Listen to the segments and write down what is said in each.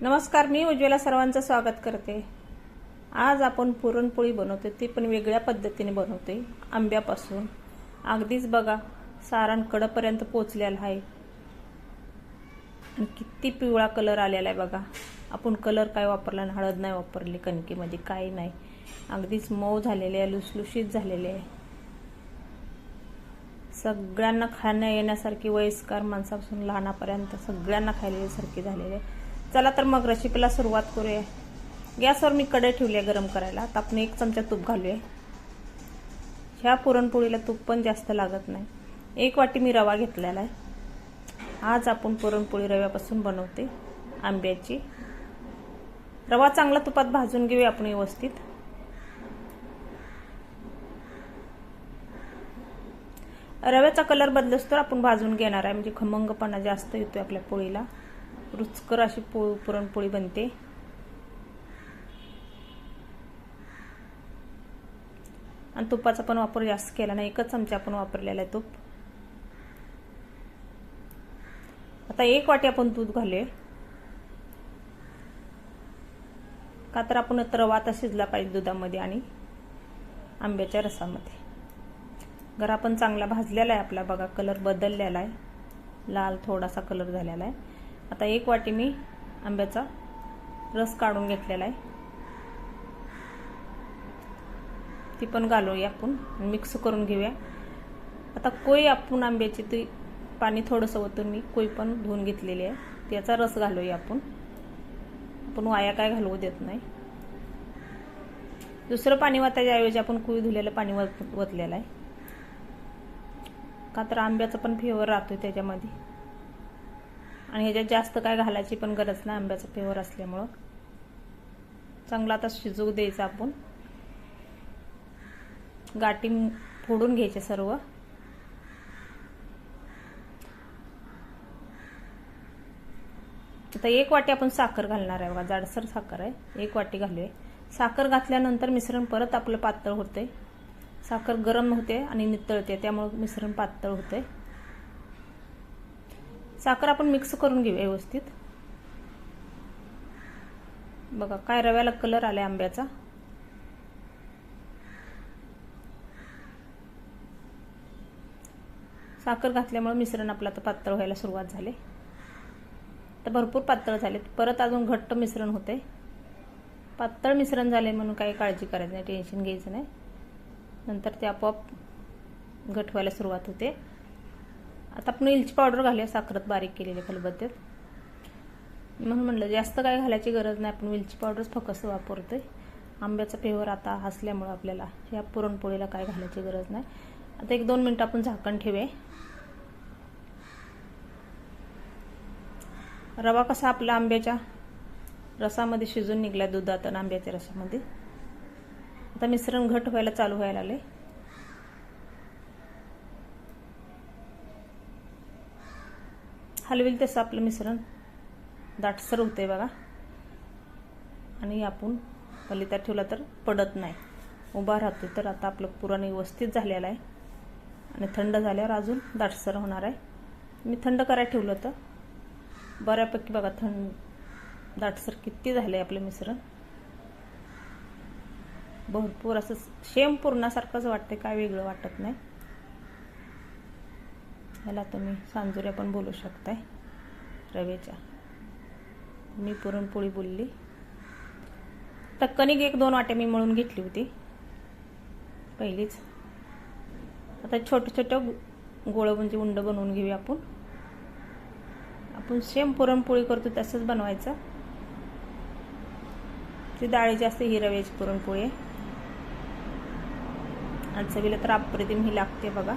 नमस्कार मी उज्ज्वला सर्वांचं स्वागत करते. आज आपण पुरणपोळी बनवते ती पण वेगळ्या पद्धतीने बनवते आंब्यापासून. अगदीच बघा सारण कडपर्यंत पोचलेला आहे. आणि किती पिवळा कलर आलेला आहे बघा. आपण कलर काय वापरला आणि हळद नाही वापरली कणकीमध्ये काही नाही. अगदीच मऊ झालेले आहे लुसलुशीत झालेले आहे. सगळ्यांना खाण्या येण्यासारखी वयस्कर माणसापासून लहानापर्यंत सगळ्यांना खायल्यासारखी झालेली आहे. चला तर मग रेसिपीला सुरुवात करूया. गॅसवर मी कढई ठेवली आहे गरम करायला. आता आपण एक चमचा तूप घालूया. ह्या पुरणपोळीला तूप पण जास्त लागत नाही. एक वाटी मी रवा घेतलेला आहे. आज आपण पुरणपोळी रव्यापासून बनवते आंब्याची. रवा चांगला तुपात भाजून घेऊया आपण व्यवस्थित. रव्याचा कलर बदलस तर आपण भाजून घेणार आहे. म्हणजे खमंगपणा जास्त येतोय आपल्या पोळीला. रुचकर अशी पो पुरणपोळी बनते. आणि तुपाचा पण वापर जास्त केला नाही एकच चमचा आपण वापरलेला आहे तूप. आता एक वाटी आपण दूध घालूया. का तर आपण रवा आता शिजला पाहिजे दुधामध्ये आणि आंब्याच्या रसामध्ये. गरा पण चांगला भाजलेला आहे आपला बघा कलर बदललेला आहे. लाल थोडासा कलर झालेला आहे. आता एक वाटी मी आंब्याचा रस काढून घेतलेला आहे. ती पण घालूया आपण मिक्स करून घेऊया. आता कोई आपण आंब्याची ती पाणी थोडंसं होतं मी कोई पण धुवून घेतलेली आहे. त्याचा रस घालूया आपण. आपण वाया काय घालवू देत नाही. दुसरं पाणी वाटायच्याऐवजी आपण कुई धुलेलं पाणी वत वतलेलं आहे. का तर आंब्याचा पण फ्लेवर राहतो त्याच्यामध्ये. आणि ह्याच्यात जास्त काय घालायची पण गरज नाही आंब्याचा फ्लेवर असल्यामुळं. चांगला आता शिजवू द्यायचा आपण. गाठी फोडून घ्यायचे सर्व. आता एक वाटी आपण साखर घालणार आहे बघा जाडसर साखर आहे. एक वाटी घालूया. साखर घातल्यानंतर मिश्रण परत आपलं पातळ होते साखर गरम होते आणि नितळते त्यामुळं मिश्रण पातळ होते साखर आपण मिक्स करून घेऊ व्यवस्थित. बघा काय रव्याला कलर आलाय आंब्याचा. साखर घातल्यामुळे मिश्रण आपलं आता पातळ व्हायला सुरुवात झाली. तर भरपूर पातळ झाले परत अजून घट्ट मिश्रण होते पातळ मिश्रण झाले म्हणून काही काळजी करायची नाही टेन्शन घ्यायचं नाही. नंतर ते आपोआप घट व्हायला सुरुवात होते. आता आपण इलची पावडर घालूया साखरत बारीक केलेले खलबत्त्यात. म्हणून म्हणलं जास्त काय घालायची गरज नाही आपण वेलची पावडरच वापरतो आहे आंब्याचा फ्लेवर आता हसल्यामुळं आपल्याला या पुरणपोळीला काय घालायची गरज नाही. आता एक दोन मिनटं आपण झाकण ठेवूया. रवा कसा आपला आंब्याच्या रसामध्ये शिजून निघला दुधात आणि आंब्याच्या रसामध्ये. आता मिश्रण घट व्हायला चालू व्हायला आले हलवेल तसं आपलं मिश्रण. दाटसर होते बघा. आणि आपण पलिता ठेवला तर पडत नाही. उभा राहतो तर आता आपलं पुरण व्यवस्थित झालेलं आहे. आणि थंड झाल्यावर अजून दाटसर होणार आहे. मी थंड करायला ठेवलं होतं. बऱ्यापैकी बघा थंड दाटसर किती झालं आहे आपलं मिश्रण. भरपूर असं शेम पूर्णासारखंच वाटते काय वेगळं वाटत नाही. ह्याला तुम्ही सांजुऱ्या पण बोलू शकताय. रव्याच्या मी पुरणपोळी बोलली. तर कणिक एक दोन वाट्या मी मळून घेतली होती. पहिलीच. आता छोटं छोटं गोळं म्हणजे उंड बनवून घेऊया आपण. आपण सेम पुरणपोळी करतो तसंच बनवायचं. ती डाळी जास्त ही रव्याची पुरणपोळी आहे. आणि चवीला तर अप्रतिम ही लागते बघा.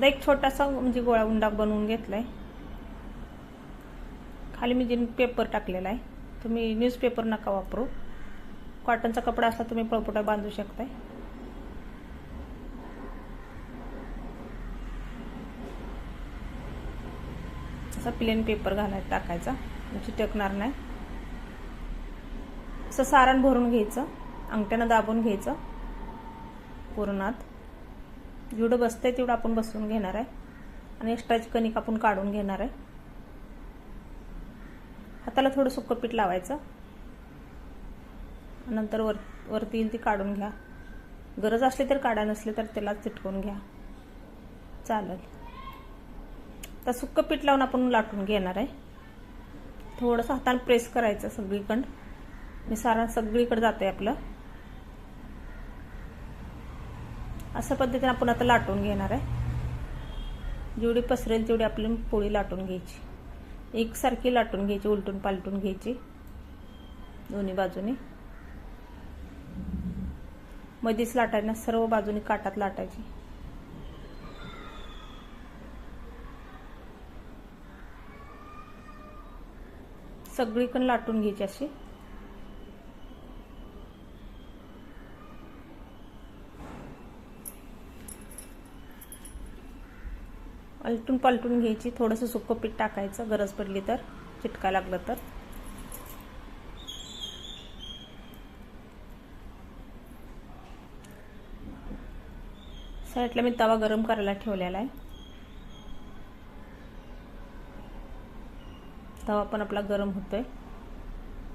आता एक छोटासा म्हणजे गोळा उंडा बनवून घेतलाय. खाली मी जे पेपर टाकलेला आहे तुम्ही न्यूजपेपर नका वापरू. कॉटनचा कपडा असला तुम्ही पळपुटा बांधू शकताय. असा प्लेन पेपर घालाय टाकायचा म्हणजे चिटकणार नाही. असं सारण भरून घ्यायचं अंगठ्यानं दाबून घ्यायचं पुरणात. जेवढं बसतंय तेवढं आपण बसवून घेणार आहे. आणि एक्स्ट्राची कणिक आपण काढून घेणार आहे. हाताला थोडं सुकं पीठ लावायचं. नंतर वर वरती येईल ती काढून घ्या. गरज असली तर काढा नसली तर त्याला चिटकून घ्या. चालेल. तर सुक्कं पीठ लावून आपण लाटून घेणार आहे. थोडंसं हाताने प्रेस करायचं सगळीकडं. मी सारा सगळीकडे आहे आपलं. अशा पद्धतीने आपण आता लाटून घेणार आहे. जेवढी पसरेल तेवढी आपली पोळी लाटून घ्यायची. एकसारखी लाटून घ्यायची उलटून पालटून घ्यायची. दोन्ही बाजूनी. मध्येच लाटायला सर्व बाजूने काटात लाटायची. सगळीकडे लाटून घ्यायची अशी. पलटून पलटून घ्यायची. थोडंसं सुकं पीठ टाकायचं. गरज पडली तर. चिटका लागलं तर. साईडला मी तवा गरम करायला ठेवलेला आहे. तवा पण आपला गरम होतोय.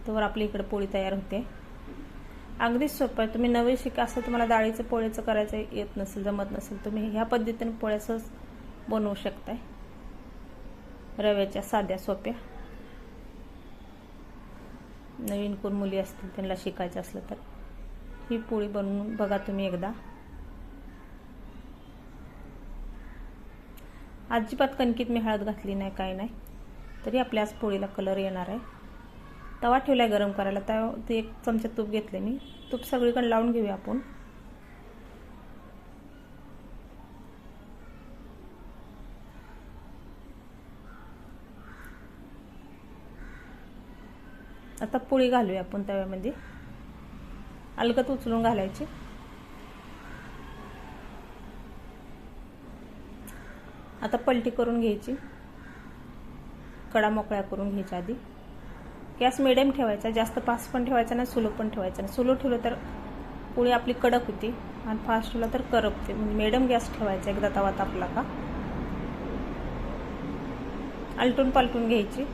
तोवर आपली इकडे पोळी तयार होते. अगदीच सोपं आहे. तुम्ही नवे शिका असं तुम्हाला डाळीचं पोळीचं करायचं येत नसेल जमत नसेल तुम्ही ह्या पद्धतीने पोळ्याचं बनवू शकताय. रव्याच्या साध्या सोप्या. नवीन कोण मुली असतील त्यांना शिकायचं असलं तर. ही पोळी बनवून बघा तुम्ही एकदा. अजिबात कणकीत मी हळद घातली नाही काय नाही. तरी आपल्या आज पोळीला कलर येणार आहे. तवा ठेवला गरम करायला. त्या ते एक चमचा तूप घेतले मी. तूप सगळीकडे लावून घेऊया आपण. आता पोळी घालूया आपण तव्यामध्ये अलगत उचलून घालायची. आता पलटी करून घ्यायची. कडा मोकळ्या करून घ्यायच्या आधी. गॅस मिडियम ठेवायचा जास्त फास्ट पण ठेवायचा नाही सुलो पण ठेवायचा नाही. सुलो ठेवलं तर पोळी आपली कडक होती आणि फास्ट ठेवलं तर करपते. म्हणजे मिडियम गॅस ठेवायचा एकदा तवा तापला का. आलटून पालटून घ्यायची.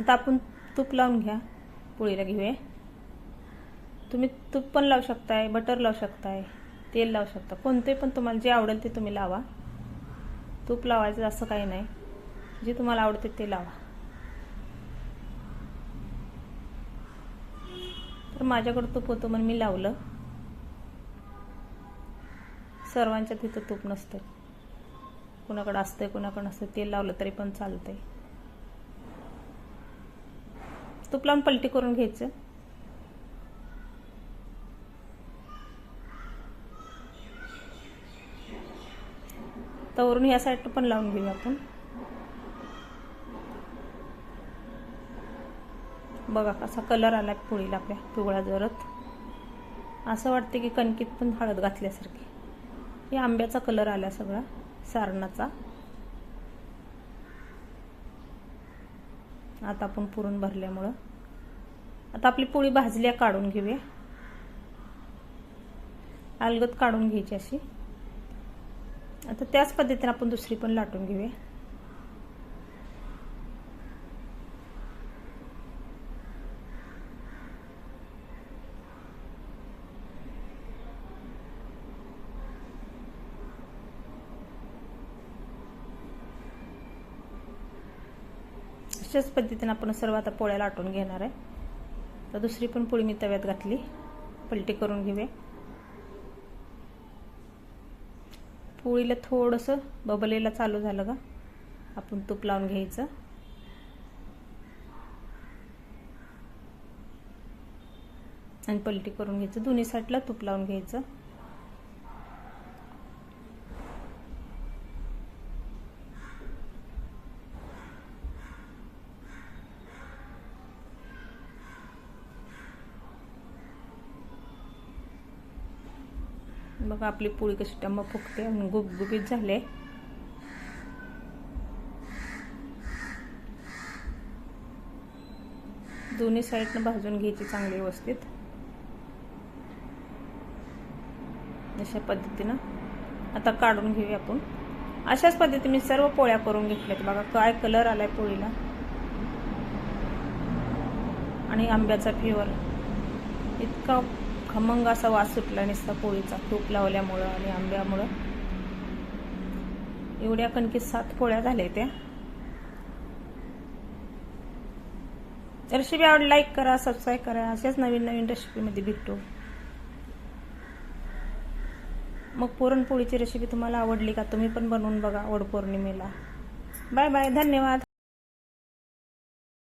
आता आपण तूप लावून घ्या. पोळीला घेऊया. तुम्ही तूप पण लावू शकताय बटर लावू शकताय तेल लावू शकता. कोणते पण तुम्हाला जे आवडेल ते तुम्ही लावा. तूप लावायचं असं काही नाही. जे तुम्हाला आवडते ते लावा. तर माझ्याकडं तूप होतं म्हणून मी लावलं. सर्वांच्या तिथं तूप नसतं. कुणाकडं असतंय कुणाकडं नसतं तेल लावलं तरी पण चालतंय. तूप पलटी करून घ्यायचं. तवरून ह्या साईड पण लावून घेऊया आपण. बघा कसा कलर आला पोळीला आपल्या पिवळा जरत. असं वाटते की कणकीत पण हळद घातल्यासारखी. हे आंब्याचा कलर आला सगळा सारणाचा. आता आपण पुरण भरल्यामुळं. आता आपली पोळी भाजल्या काढून घेऊया. अलगत काढून घ्यायची अशी. आता त्याच पद्धतीने आपण दुसरी पण लाटून घेऊया. अशाच पद्धतीनं आपण सर्व आता पोळ्या लाटून घेणार आहे. तर दुसरी पण पोळी मी तव्यात घातली. पलटी करून घेऊया. पोळीला थोडंसं बबलेला चालू झालं का आपण तूप लावून घ्यायचं. आणि पलटी करून घ्यायचं. दोन्ही साईडला तूप लावून घ्यायचं. बघा आपली पोळी कशी टंब फुगते आणि गुबगुबीत झाले. दोन्ही साईडनं भाजून घ्यायची चांगली व्यवस्थित. अशा पद्धतीनं आता काढून घेऊया आपण. अशाच पद्धतीने सर्व पोळ्या करून घेतल्यात. बघा काय कलर आलाय पोळीला. आणि आंब्याचा फ्लेवर इतका खमंग असा वास सुटला नुसता पोळीचा. तूप लावल्यामुळं आणि आंब्यामुळं. एवढ्या कणकीत सात पोळ्या झाल्या त्या. रेसिपी आवड लाईक करा सबस्क्राईब करा. अशाच नवीन नवीन रेसिपीमध्ये भेटतो मग पुरणपोळीची रेसिपी तुम्हाला आवडली का? तुम्ही पण बनवून बघा. वडपौर्णिमेला. बाय बाय धन्यवाद.